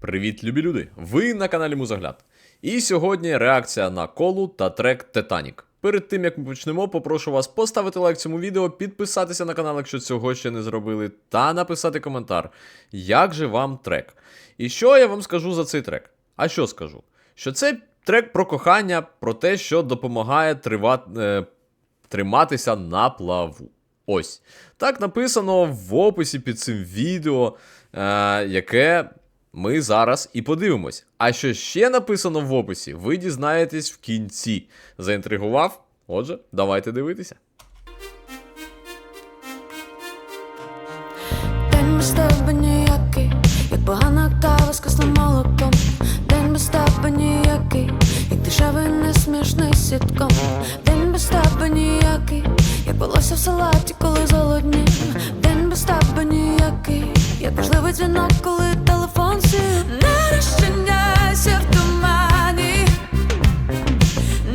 Привіт, любі люди! Ви на каналі Музогляд. І сьогодні реакція на колу та трек Титанік. Перед тим як ми почнемо, попрошу вас поставити лайк цьому відео, підписатися на канал, якщо цього ще не зробили, та написати коментар, як же вам трек. І що я вам скажу за цей трек? А що скажу? Що це трек про кохання, про те, що допомагає тривати, е, триматися на плаву. Ось. Так написано в описі під цим відео, е, яке ми зараз і подивимось. А що ще написано в описі, ви дізнаєтесь в кінці. Заінтригував? Отже, давайте дивитися. День без тебе ніякий, як погана кава з кислим молоком. День без тебе ніякий, як дешевий несмішний сітком. День без тебе ніякий, як волосся в салаті, коли золоднів. День без тебе ніякий, як важливий дзвінок, коли сів. Не розчиняйся в тумані.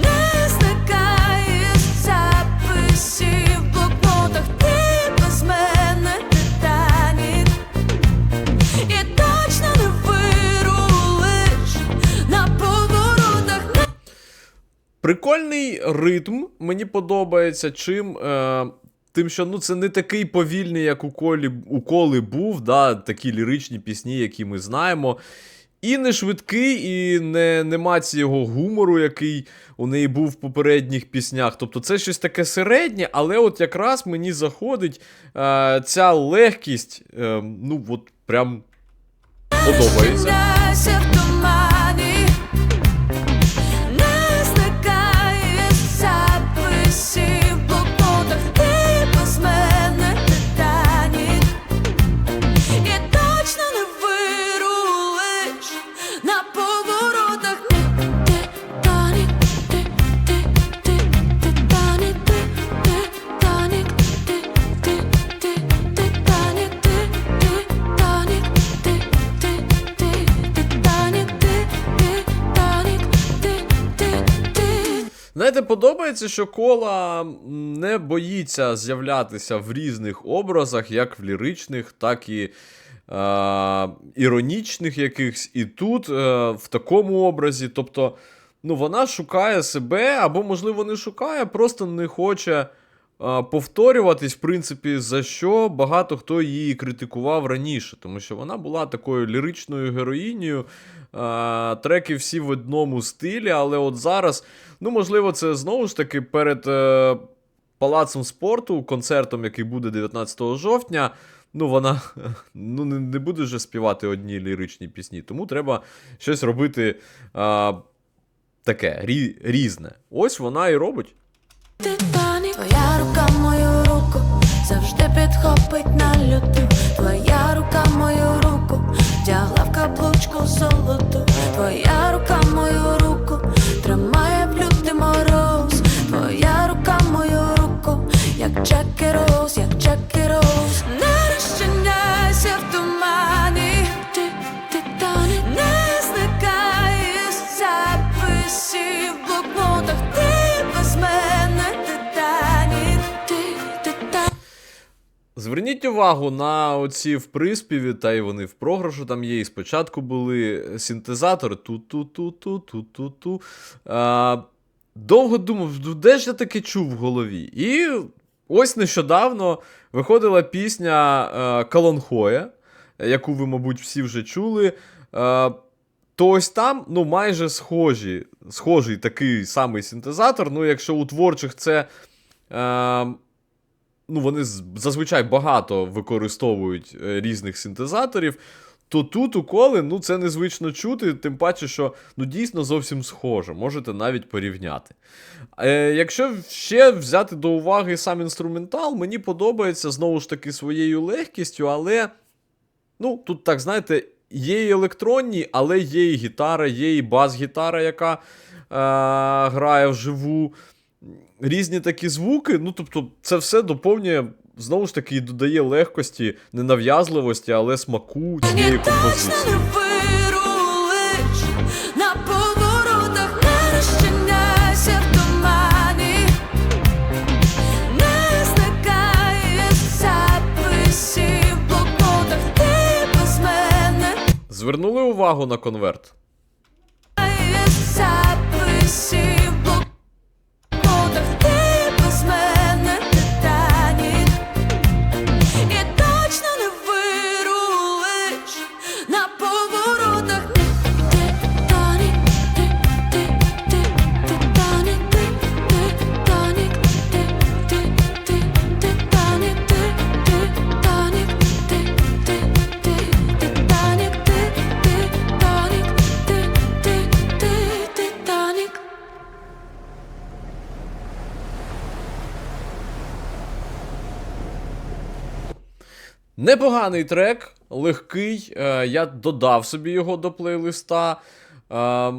Не зникай із записів в блокнотах, ти без мене титанік І точно не вирулиш на поворотах Прикольний ритм, мені подобається. Чим. Е... Тим, що ну це не такий повільний, як у колі у коли був, да, такі ліричні пісні, які ми знаємо. І не швидкий, і не, нема цього гумору, який у неї був в попередніх піснях. Тобто це щось таке середнє, але от якраз мені заходить е, ця легкість, е, ну от прям подобається. Знаєте, подобається, що кола не боїться з'являтися в різних образах, як в ліричних, так і е, іронічних якихось. І тут е, в такому образі. Тобто, ну, вона шукає себе, або, можливо, не шукає, просто не хоче. Повторюватись, в принципі, за що багато хто її критикував раніше, тому що вона була такою ліричною героїнею, треки всі в одному стилі, але от зараз, ну, можливо, це знову ж таки перед е, палацом спорту, концертом, який буде 19 жовтня. Ну, вона ну, не, буде вже співати одні ліричні пісні, тому треба щось робити е, таке різне. Ось вона і робить. Підхопить на Зверніть увагу на оці в приспіві, та й вони в програшу там є. І спочатку були синтезатори ту-ту-ту-ту-ту-ту-ту. Довго думав, «Ну, де ж я таке чув в голові? І ось нещодавно виходила пісня е, Каланхоя, яку ви, мабуть, всі вже чули. Е, то ось там ну, майже схожі, схожий такий самий синтезатор. Ну, якщо у творчих це. Ну, вони зазвичай багато використовують е, різних синтезаторів, то тут у коли ну, це незвично чути, тим паче, що ну, дійсно зовсім схоже, можете навіть порівняти. Е, якщо ще взяти до уваги сам інструментал, мені подобається знову ж таки своєю легкістю, але ну, тут так, знаєте, є і електронні, але є і гітара, є і бас-гітара, яка е, грає вживу. Різні такі звуки, ну тобто, це все доповнює, знову ж таки, і додає легкості, ненав'язливості, але смаку цієї композиції. не вирулиш. На поворотах, Непоганий трек, легкий. Е, я додав собі його до плейлиста. Е,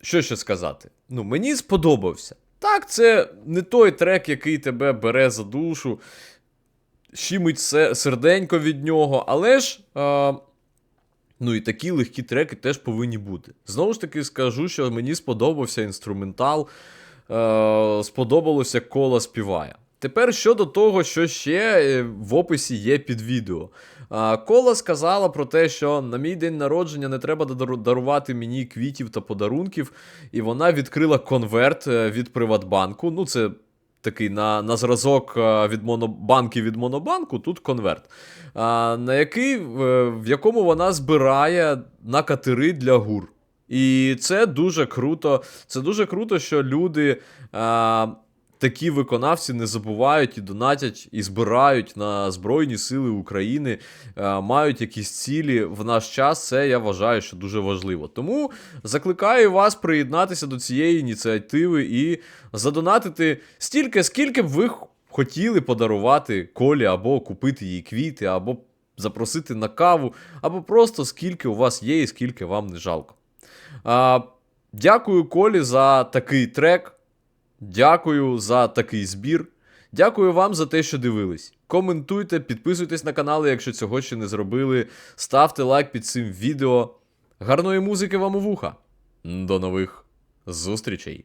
що ще сказати? Ну, мені сподобався. Так, це не той трек, який тебе бере за душу, щимить серденько від нього, але ж. Е, Ну і такі легкі треки теж повинні бути. Знову ж таки, скажу, що мені сподобався інструментал, е, сподобалося, кола співає. Тепер щодо того, що ще е, в описі є під відео. Кола сказала про те, що на мій день народження не треба дарувати мені квітів та подарунків, і вона відкрила конверт е, від Приватбанку. Ну, це такий на, на зразок е, від монобанки від монобанку, тут конверт, на який, в якому вона збирає на катери для гур. І це дуже круто. Це дуже круто, що люди, такі виконавці, не забувають і донатять, і збирають на Збройні Сили України, мають якісь цілі в наш час. Це я вважаю, що дуже важливо. Тому закликаю вас приєднатися до цієї ініціативи і задонатити стільки, скільки б ви хотіли подарувати колі, або купити їй квіти, або запросити на каву, або просто скільки у вас є і скільки вам не жалко. А, дякую Колі за такий трек. Дякую за такий збір. Дякую вам за те, що дивились. Коментуйте, підписуйтесь на канал, якщо цього ще не зробили. Ставте лайк під цим відео. Гарної музики вам у вуха. До нових зустрічей!